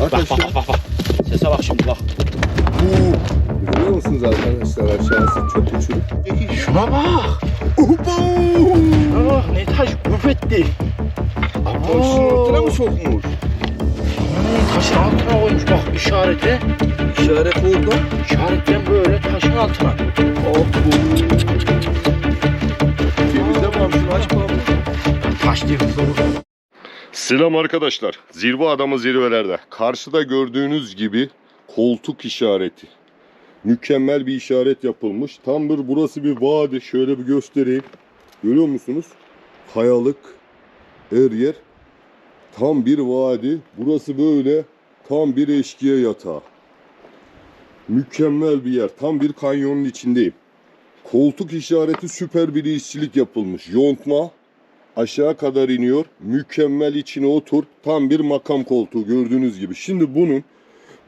Bak bak bak bak. bak. Sese bak şimdi bak. bu görüyor musunuz arkadaşlar aşağısı çok uçurum. Şuna bak. Ah ne taş müfetti. Taşın altına mı sokmuş? Taşın altına koymuş bak işareti. İşaret orada. İşaretten böyle taşın altına. Temizle bakalım şunu aç bakalım. Taş temizle burada. Selam arkadaşlar. Zirve adamı zirvelerde. Karşıda gördüğünüz gibi koltuk işareti. Mükemmel bir işaret yapılmış. Tam bir burası bir vadi. Şöyle bir göstereyim. Görüyor musunuz? Kayalık. Her yer. Tam bir vadi. Burası böyle tam bir eşkıya yatağı. Mükemmel bir yer. Tam bir kanyonun içindeyim. Koltuk işareti süper bir işçilik yapılmış. Yontma, aşağı kadar iniyor. Mükemmel içine otur. Tam bir makam koltuğu gördüğünüz gibi. Şimdi bunun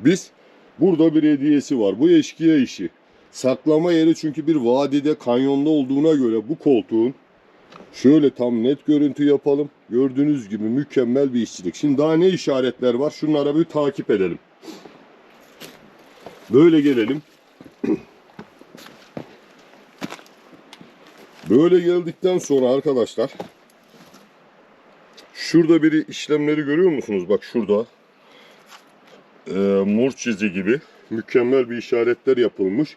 biz burada bir hediyesi var. Bu eşkıya işi. Saklama yeri çünkü bir vadide kanyonda olduğuna göre bu koltuğun şöyle tam net görüntü yapalım. Gördüğünüz gibi mükemmel bir işçilik. Şimdi daha ne işaretler var? Şunlara bir takip edelim. Böyle gelelim. Böyle geldikten sonra arkadaşlar Şurada bir işlemleri görüyor musunuz? Bak şurada. Ee, mor çizi gibi. Mükemmel bir işaretler yapılmış.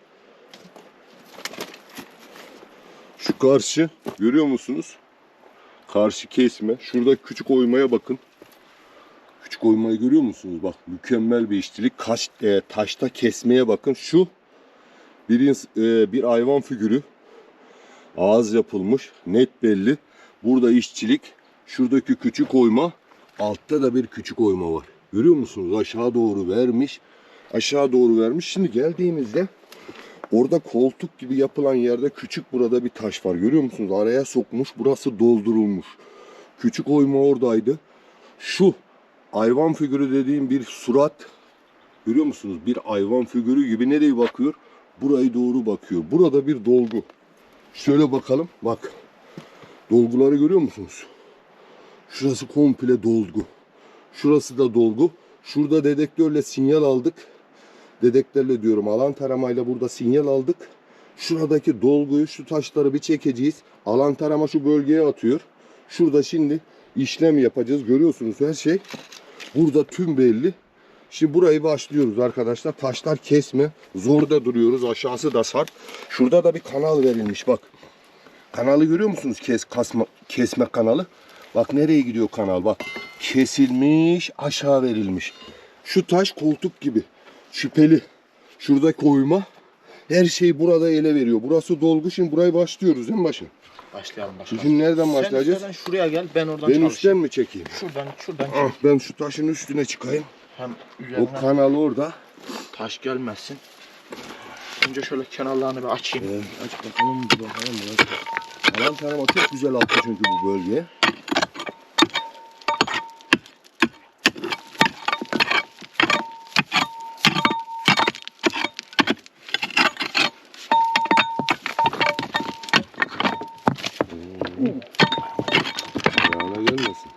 Şu karşı görüyor musunuz? Karşı kesme. Şurada küçük oymaya bakın. Küçük oymayı görüyor musunuz? Bak mükemmel bir işçilik. Kaş, e, taşta kesmeye bakın. Şu bir, e, bir hayvan figürü. Ağız yapılmış. Net belli. Burada işçilik. Şuradaki küçük oyma, altta da bir küçük oyma var. Görüyor musunuz? Aşağı doğru vermiş. Aşağı doğru vermiş. Şimdi geldiğimizde orada koltuk gibi yapılan yerde küçük burada bir taş var. Görüyor musunuz? Araya sokmuş. Burası doldurulmuş. Küçük oyma oradaydı. Şu hayvan figürü dediğim bir surat. Görüyor musunuz? Bir hayvan figürü gibi nereye bakıyor? Burayı doğru bakıyor. Burada bir dolgu. Şöyle bakalım. Bak. Dolguları görüyor musunuz? Şurası komple dolgu. Şurası da dolgu. Şurada dedektörle sinyal aldık. Dedektörle diyorum alan taramayla burada sinyal aldık. Şuradaki dolguyu şu taşları bir çekeceğiz. Alan tarama şu bölgeye atıyor. Şurada şimdi işlem yapacağız. Görüyorsunuz her şey. Burada tüm belli. Şimdi burayı başlıyoruz arkadaşlar. Taşlar kesme. Zorda duruyoruz. Aşağısı da sar. Şurada da bir kanal verilmiş bak. Kanalı görüyor musunuz? Kes, kasma, kesme kanalı. Bak nereye gidiyor kanal bak. Kesilmiş aşağı verilmiş. Şu taş koltuk gibi. Şüpheli. Şurada koyma. Her şeyi burada ele veriyor. Burası dolgu. Şimdi burayı başlıyoruz en başın. Başlayalım başlayalım. Şimdi nereden Sen başlayacağız? istersen şuraya gel ben oradan Ben üstten çalışayım. mi çekeyim? Şuradan şuradan Ah, çek. ben şu taşın üstüne çıkayım. Hem O üzerine kanal orada. taş gelmesin. Önce şöyle kenarlarını bir açayım. Ee, aç bakalım bir bakalım. Aç. Alan tarama çok güzel attı çünkü bu bölgeye. Oo. Ayağına gelmesin.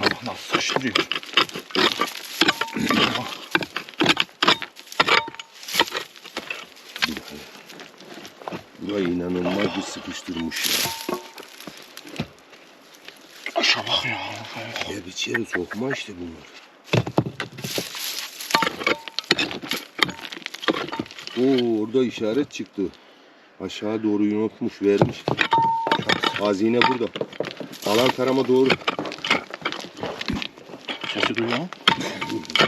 Allah nasıl sıçrıyor. Burayı inanılmaz bir sıkıştırmış ya. Aşağı bak ya. Ya içeri sokma işte bunlar. Oo orada işaret çıktı. Aşağı doğru yönetmiş vermiş. Hazine burada. Alan tarama doğru. Sesi duyuyor musun?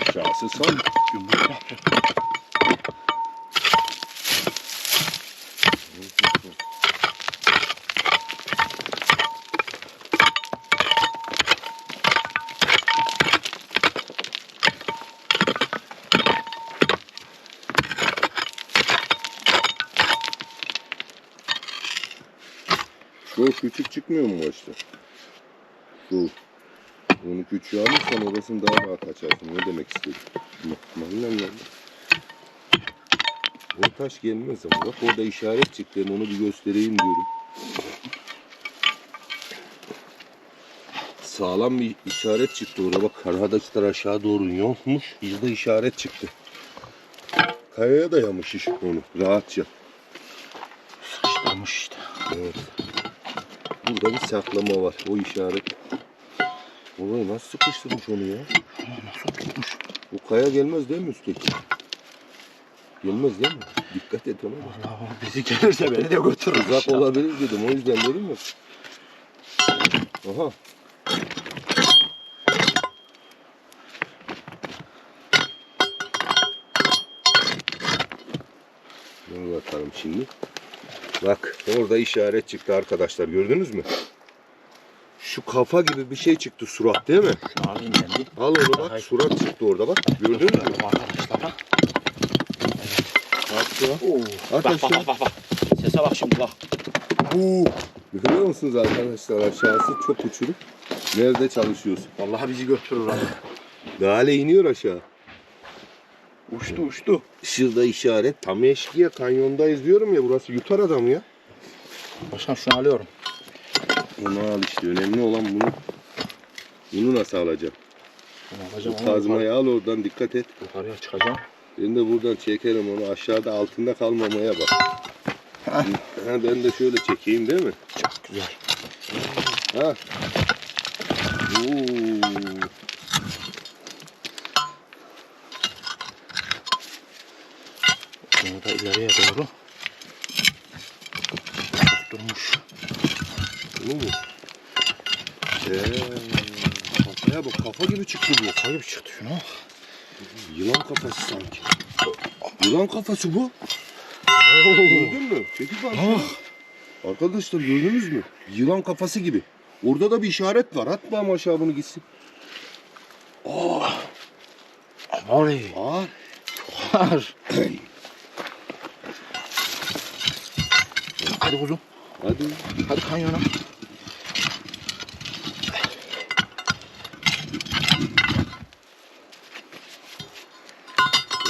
Aşağısı san. Yumruk yapıyor. Şu küçük çıkmıyor mu başta? Doğru. Onu küçüğe alırsan orasını daha rahat açarsın. Ne demek istedim? Mahallem lan. O taş gelmez ama bak orada işaret çıktı. Ben onu bir göstereyim diyorum. Sağlam bir işaret çıktı orada. Bak arkadaşlar aşağı doğru yontmuş. Bizde işaret çıktı. Kayaya dayamış iş onu rahatça. Sıçramış işte. Evet. Burada bir saklama var. O işaret. Olay nasıl sıkıştırmış onu ya? Nasıl tutmuş? O kaya gelmez değil mi üstteki? Gelmez değil mi? Dikkat et ona. da. Allah bizi gelirse beni de götürür. Uzak olabilir dedim. O yüzden dedim ya. Aha. Dur bakalım şimdi. Bak orada işaret çıktı arkadaşlar gördünüz mü? Şu kafa gibi bir şey çıktı surat değil mi? Al onu bak surat çıktı orada bak. Gördün mü? Attı. Oo. At Bak bak aşağı. bak bak. bak. Sese bak şimdi bak. Oo. Görüyor musunuz arkadaşlar aşağısı çok uçurum. Nerede çalışıyorsun? Vallahi bizi götürür abi. Lale iniyor aşağı. Uçtu uçtu. Şurada işaret. Tam eşkiye kanyondayız diyorum ya burası yutar adamı ya. Başkan şunu alıyorum. Onu al işte önemli olan bunu. Bunu nasıl alacağım? Şunu Bu alacağım. kazmayı al oradan dikkat et. Yukarıya çıkacağım. Ben de buradan çekerim onu aşağıda altında kalmamaya bak. Ha, ben de şöyle çekeyim değil mi? Çok güzel. Ha. Oo. Şunu da ileriye doğru. Bu mu? Ee, kafaya bak kafa gibi çıktı bu. Kayıp çıktı şunu. Yılan kafası sanki. Yılan kafası bu. Gördün mü? Çekil bak. Arkadaşlar gördünüz mü? Yılan kafası gibi. Orada da bir işaret var. At bağım aşağı bunu gitsin. Oley. Aa. Var. Hadi kuzum. Hadi. Hadi kanyona.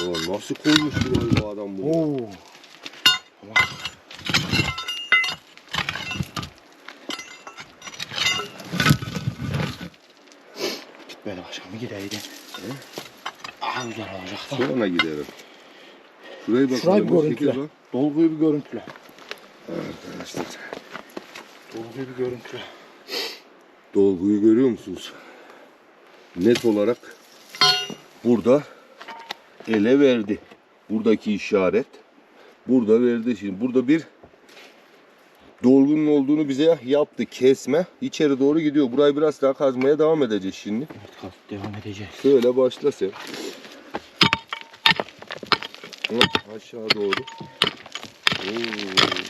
Oo, nasıl koymuş bu adam bunu? Oo. Gitmedi başkanım gideydin. Daha güzel olacaktı. Sonra giderim. Şurayı bakalım. Şurayı bir görüntüle. Dolguyu bir görüntüle. Arkadaşlar. Dolguyu bir görüntüle. Dolguyu görüyor musunuz? Net olarak burada ele verdi. Buradaki işaret burada verdi. Şimdi burada bir dolgunun olduğunu bize yaptı. Kesme. İçeri doğru gidiyor. Burayı biraz daha kazmaya devam edeceğiz şimdi. Evet devam edeceğiz. Şöyle başla sen. Hop, aşağı doğru. Oo.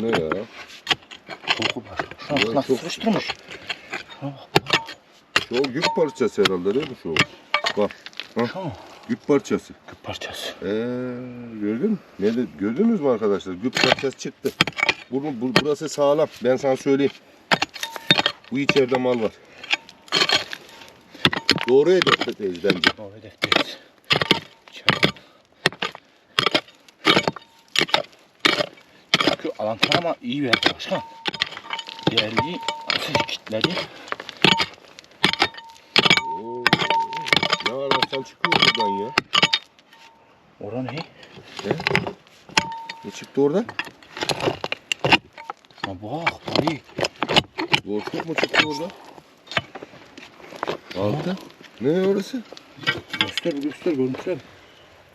Ne ya? Dolgu var. Şuna Ya bak nasıl çok- sıkıştırmış. Şu yük parçası herhalde değil mi şu? Bak Şu mu? yük parçası. Küp parçası. Ee, gördün mü? Ne de, gördünüz mü arkadaşlar? Yük parçası çıktı. Bu, bu, burası sağlam. Ben sana söyleyeyim. Bu içeride mal var. Doğru hedefteyiz bence. O hedefteyiz. Çünkü alan ama iyi verdi başkan. Geldi, atış kitledi. Oo. Ne ararsan çıkıyor buradan ya. Ora ne? Ne çıktı oradan? Ha bak, burayı. Boşluk mu çıktı orada? Altı. Ne orası? Göster, göster, görüntüler.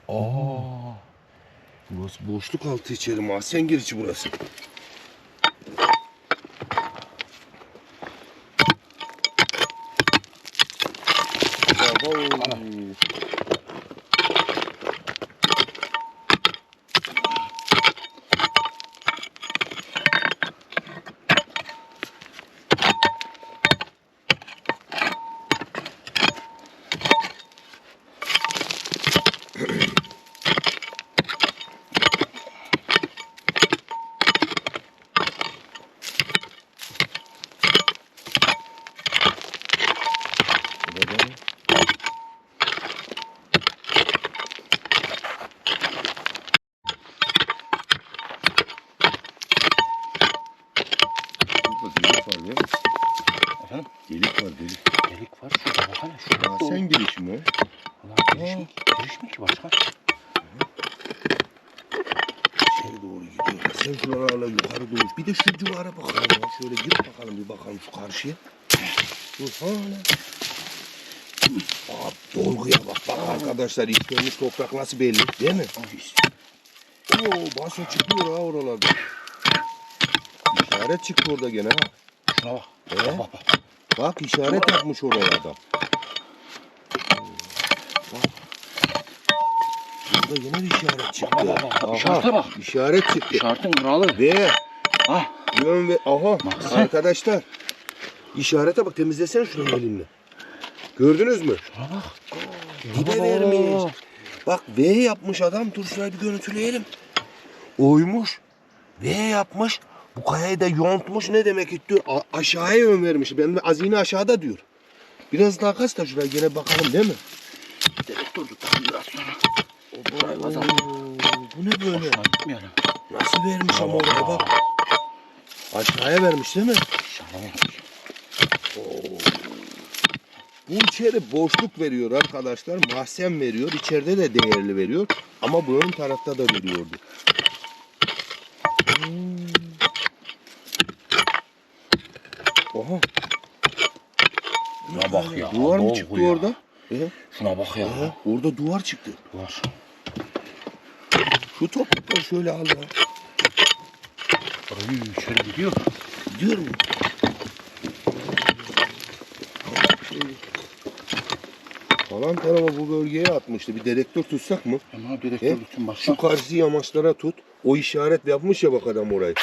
Aa. Burası boşluk altı içeri mahzen girişi burası. Delik var delik. Delik var şurada bak hele şurada. Aa, dolu. sen giriş mi o? Ulan giriş mi? Giriş mi ki başka? Şey doğru gidiyor. Sen şuralarla yukarı doğru. Bir de şu civara bakalım ya. Şöyle gir bakalım şu karşıya. Dur hala. Aa, dolguya bak bak arkadaşlar işlenmiş toprak nasıl belli değil mi? Oo basın çıkıyor ha oralarda. İşaret çıktı orada gene ha. Şuna bak. Ee? Bak bak bak. İşaret yapmış. Bak. Burada yine bir işaret çıktı. Bak, bak, bak. Aha, İşarete bak. İşaret çıktı. Şartın kralı. Ve Ah. yön ve aha Baksana. arkadaşlar. İşarete bak temizlesene şunu elinle. Gördünüz mü? Şuna bak. Dibe vermiş. Bak V yapmış adam. Dur şurayı bir görüntüleyelim. Oymuş. V yapmış. Bu kayayı da yontmuş. Ne demek istiyor? A- aşağıya yön vermiş. Benim hazine aşağıda diyor. Biraz daha kas da şuraya gene bakalım değil mi? Dedik durduk daha biraz sonra. Burayı Oo, kazandı. bu ne böyle? Nasıl vermiş ama oraya bak. Aşağıya vermiş değil mi? Şuna bak. Bu içeri boşluk veriyor arkadaşlar. Mahzen veriyor. İçeride de değerli veriyor. Ama bu ön tarafta da veriyordu. Hmm. Oha. Şuna bak ya. Duvar mı çıktı ya. orada? E, Şuna bak ya. e, orada duvar çıktı. Var. Şu toprakları şöyle al ya. Ay şöyle gidiyor. Gidiyor mu? Falan tarafa bu bölgeye atmıştı. Bir dedektör tutsak mı? Ama direktör bütün başka. Şu karşı yamaçlara tut. O işaret yapmış ya bak adam orayı.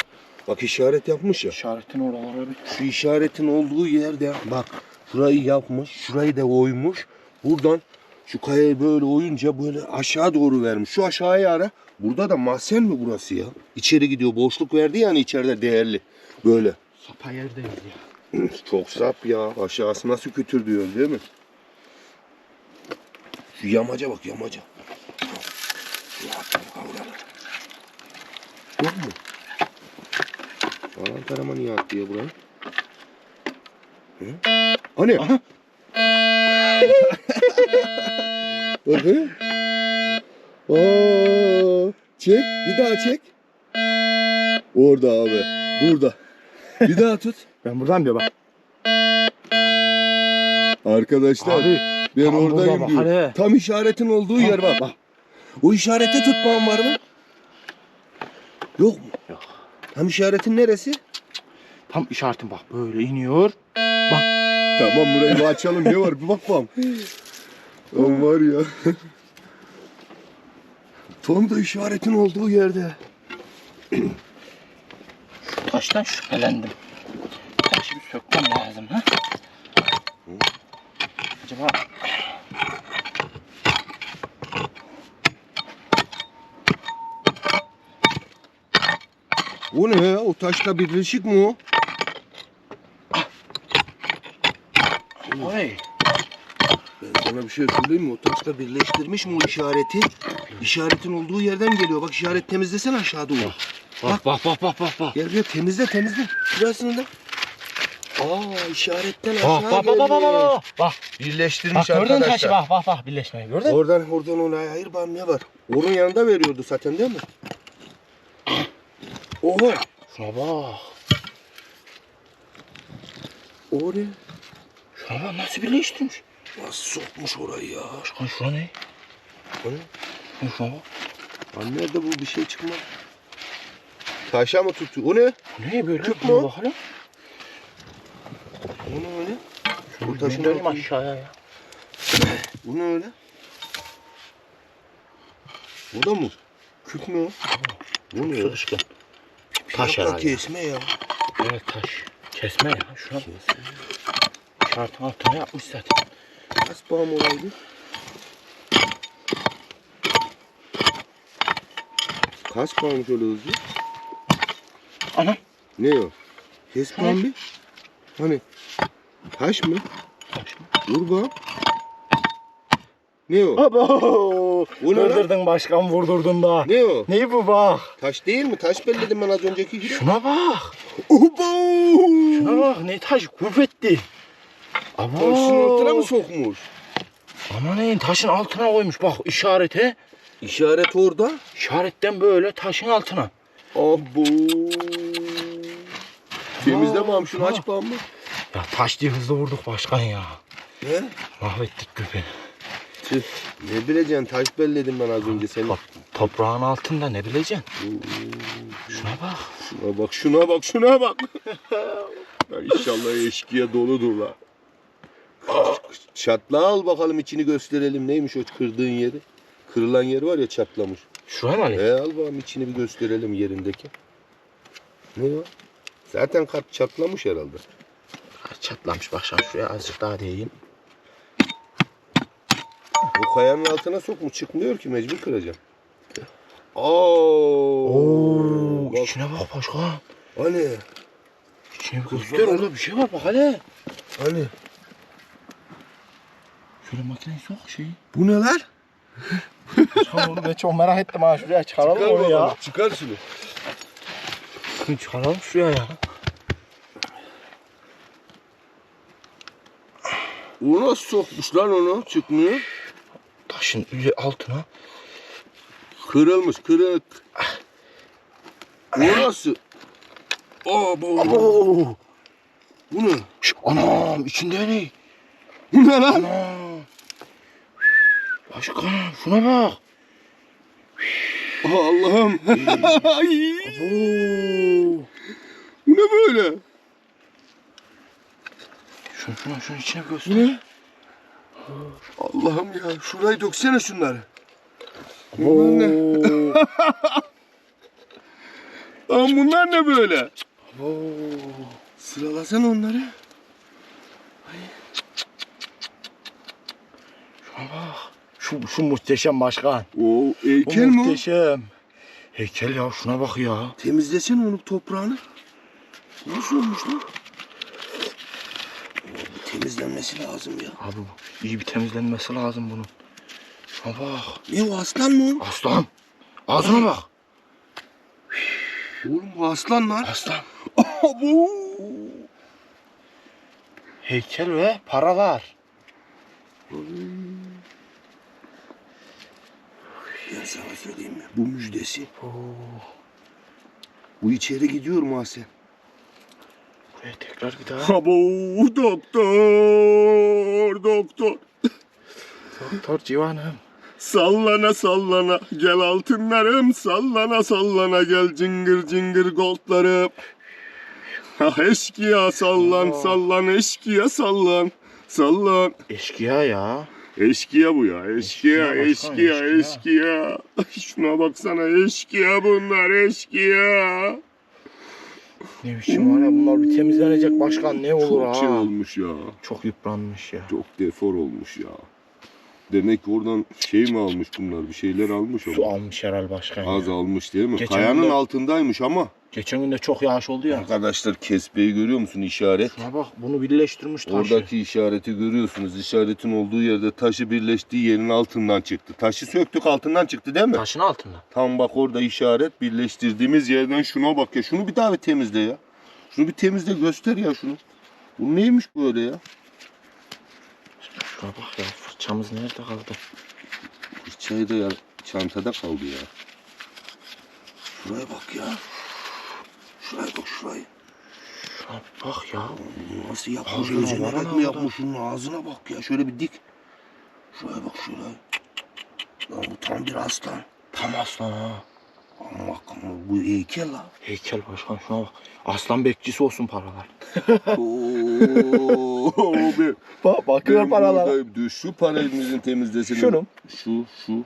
Bak işaret yapmış ya. İşaretin oralara bir Şu işaretin olduğu yerde bak şurayı yapmış. Şurayı da oymuş. Buradan şu kayayı böyle oyunca böyle aşağı doğru vermiş. Şu aşağıya ara. Burada da mahzen mi burası ya? İçeri gidiyor. Boşluk verdi yani içeride değerli. Böyle. sapa yerdeyiz ya. Çok sap ya. Aşağısı nasıl kütür diyor değil mi? Şu yamaca bak yamaca. Yok mu? Falan tarama niye attı ya buraya? Hı? Hani? Aha. Bakın. Aa, çek. Bir daha çek. Orada abi. Burada. Bir daha tut. Ben buradan diyor bak. Arkadaşlar Abi, ben tam oradayım bak, diyor. hadi. Tam işaretin olduğu yer bak. bak. O işarete tutmam var mı? Yok mu? Yok. Tam işaretin neresi? Tam işaretin bak böyle iniyor. Tamam burayı bir açalım. ne var bir bak bakalım. Tam var ya. Tam da işaretin olduğu yerde. Taştan şüphelendim. Taşı bir sökmem lazım ha. Acaba O ne ya? O taşla birleşik mi o? Oy. Ben sana bir şey söyleyeyim mi? O taşla birleştirmiş mi o işareti? İşaretin olduğu yerden geliyor. Bak işaret temizlesene aşağı doğru. Bak bak bak bak bak bak. Gel gel temizle temizle. Şurasını da. Aa işaretten aşağı Bak bak bak bak bak bak. Bak. Birleştirmiş Bak gördün mü taşı arkadaşlar. bak bak bak birleşmeyi gördün mü? Oradan oradan ona ayır bak ne var. Onun yanında veriyordu zaten değil mi? Oha. Şuna bak. O ne? Şuna bak nasıl birleştirmiş. Nasıl sokmuş orayı ya? Başkan şuna ne? O ne? Şuna, şuna bak. Lan nerede bu bir şey çıkmaz. Taşa mı tutuyor? O ne? Bu ne böyle? Küp mü Buna o? Ne öyle? Şunu taşın altı- aşağıya ya. Bu ne öyle? Bu da mı? Küp mü o? Bu ne? ya? Taş Yaprak herhalde. kesme ya. Evet taş. Kesme ya. Şuna bak. Şartın altına yapmış zaten. Kaç bağım olaydı? Kaç bağım şöyle hızlı? Anam. Ne o? Kes bağım bir. Hani? Taş mı? Taş mı? Dur bağım. Ne o? Abo. Bu ne lan? Vurdurdun başkan vurdurdun da. Ne o? Ne bu bak? Taş değil mi? Taş belledim ben az önceki gibi. Şuna bak. Oba! Şuna bak ne taş kuvvetli. Abo. Taşın altına mı sokmuş? Aman neyin taşın altına koymuş bak işareti. İşaret orada. İşaretten böyle taşın altına. Abo. Temizle bakalım şunu aç bakalım. Ya taş diye hızlı vurduk başkan ya. Ne? Mahvettik köpeği. Tüh. Ne bileceksin taş belledim ben az önce seni. Top, toprağın altında ne bileceksin? Şuna bak. Şuna bak şuna bak şuna bak. Ya İnşallah eşkıya doludur la. Çatlağı al bakalım içini gösterelim. Neymiş o kırdığın yeri? Kırılan yer var ya çatlamış. Şuraya mı Ali? E al bakalım içini bir gösterelim yerindeki. Ne o? Zaten kart çatlamış herhalde. Çatlamış başkan şuraya azıcık daha değeyim. Bu kayanın altına sokmuş çıkmıyor ki mecbur kıracağım. Oo. Oo, Bak, içine bak başkan. hani İçine bir göster orada bir şey var bak hele. hani Şöyle makineyi sok şeyi. bu ne lan? Başkan onu ben çok merak ettim ha şuraya çıkaralım Çıkar onu ya. Çıkar şunu. Şunu çıkaralım şuraya ya. O nasıl sokmuş lan onu? Çıkmıyor. Taşın altına. Kırılmış kırık. O nasıl? Aa bu. Oo. Bu ne? Şş, anam içinde ne? Bu ne lan? Anam. Başkan şuna bak. Allah'ım. Ay, Oo. bu ne böyle? Şunu şunu şunu içine göster. Bu ne? Allah'ım ya şurayı döksene şunları. Bunlar ne? Oo. Lan bunlar ne böyle? Oo. Sıralasana onları. Şuna bak. Şu, şu muhteşem başkan. O Bu heykel mi o? muhteşem. Heykel ya şuna bak ya. Temizlesene onu toprağını. Nasıl olmuş lan? Bu temizlenmesi lazım ya. Abi bu iyi bir temizlenmesi lazım bunun. Şuna bak. Ne o aslan mı? Aslan. Ağzına bak. Oğlum bu aslan lan. Aslan. Abo. Heykel ve paralar. Ya sana söyleyeyim mi? Bu müjdesi. Bu içeri gidiyor mu Hasan? Buraya tekrar bir daha. Abo doktor doktor. Doktor civanım. Sallana sallana gel altınlarım sallana sallana gel cıngır cıngır goldlarım. Ah eşkıya sallan Oo. sallan eşkıya sallan sallan. Eşkıya ya. Eşkıya bu ya eşkıya Eşkıya eşkıya eşkıya. Şuna baksana eşkıya bunlar eşkıya. Ne biçim ya bunlar bir temizlenecek başkan ne olur Çok ha. şey olmuş ya. Çok yıpranmış ya. Çok defor olmuş ya. Demek ki oradan şey mi almış bunlar? Bir şeyler almış Su ama. almış herhal başkan Az ya. almış değil mi? Geçen Kayanın de- altındaymış ama. Geçen gün de çok yağış oldu ya. Arkadaşlar kesbeyi görüyor musun işaret? Şuna bak bunu birleştirmiş taşı. Oradaki işareti görüyorsunuz. İşaretin olduğu yerde taşı birleştiği yerin altından çıktı. Taşı söktük altından çıktı değil mi? Taşın altında. Tam bak orada işaret birleştirdiğimiz yerden şuna bak ya. Şunu bir daha bir temizle ya. Şunu bir temizle göster ya şunu. Bu neymiş böyle ya? Şuna bak ya fırçamız nerede kaldı? Fırçayı da ya çantada kaldı ya. Şuraya bak ya. Şuraya bak şuraya. Şuna bak ya. Nasıl yapmış? Ağzına ana mı orada. yapmış? Şunun ağzına bak ya. Şöyle bir dik. Şuraya bak şuraya. Lan bu tam bir aslan. Tam aslan ha. Ama bak bu heykel la. Heykel başkan şuna bak. Aslan bekçisi olsun paralar. Oo, be. Bak Benim buradayım. Dur, Şu paramızın temizlesene. Şunu. Şu, şu,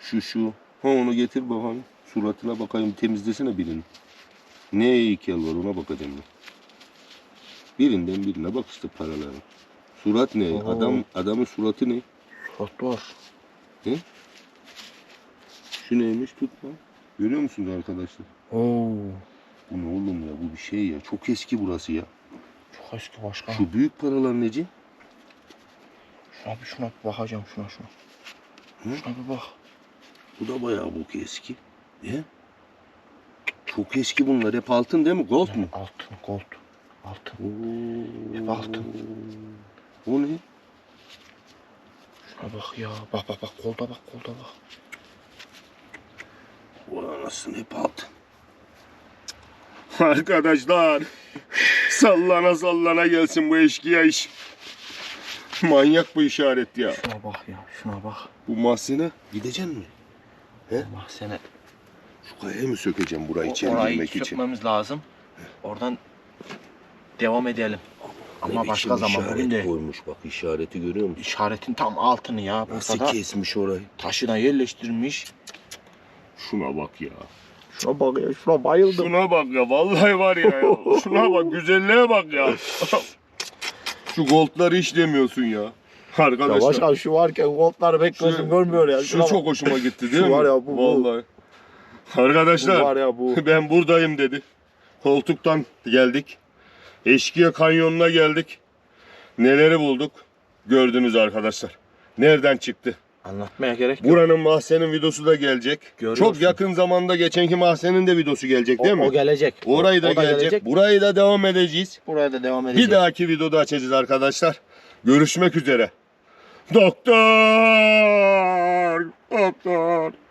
şu, şu. Ha onu getir bakalım. Suratına bakayım temizlesene birini. Ne heykel var ona bakacağım ben. Birinden birine bak işte paraları. Surat ne? Oo. Adam adamın suratı ne? Surat var. Şu neymiş tut lan. Görüyor musunuz arkadaşlar? Oo. Bu ne oğlum ya bu bir şey ya. Çok eski burası ya. Çok eski başkan. Şu büyük paralar neci? Şuna bir şuna bir bakacağım şuna şuna. Hı? Şuna bir bak. Bu da bayağı bok eski. Ne? Çok eski bunlar. Hep altın değil mi? Gold mu? Altın, gold. Altın. Oo. Hep altın. O ne? Şuna bak ya. Bak bak bak kolda bak kolda bak. Ulan anasını hep altın. Arkadaşlar sallana sallana gelsin bu eşkıya iş. Manyak bu işaret ya. Şuna bak ya. Şuna bak. Bu mahzene Gideceksin mi? Mahzene. Şu kayayı mı sökeceğim burayı içeri Orayı girmek için? sökmemiz lazım. Oradan devam edelim. Ama Ne başka biçim zaman işaret bugün de koymuş bak işareti görüyor musun? işaretin tam altını ya. Nasıl Burada da kesmiş orayı? taşına yerleştirmiş. şuna bak ya. Şuna bak ya. Şuna bayıldım. Şuna bak ya vallahi var ya. ya. Şuna bak güzelliğe bak ya. Şu goldları hiç demiyorsun ya. Arkadaşlar. şu varken goldları pek Şu- görmüyor ya. Şu çok hoşuma gitti değil Şu mi? var ya, bu- bu. Vallahi. Arkadaşlar ya bu. ben buradayım dedi. Koltuktan geldik. Eşkıya kanyonuna geldik. Neleri bulduk? Gördünüz arkadaşlar. Nereden çıktı? Anlatmaya gerek yok. Buranın mahzenin videosu da gelecek. Görüyorsun. Çok yakın zamanda geçenki mahzenin de videosu gelecek değil o, mi? o gelecek. Orayı da O gelecek. Burayı da devam edeceğiz. Buraya da devam edeceğiz. Bir dahaki videoda açacağız arkadaşlar. Görüşmek üzere. Doktor! Doktor!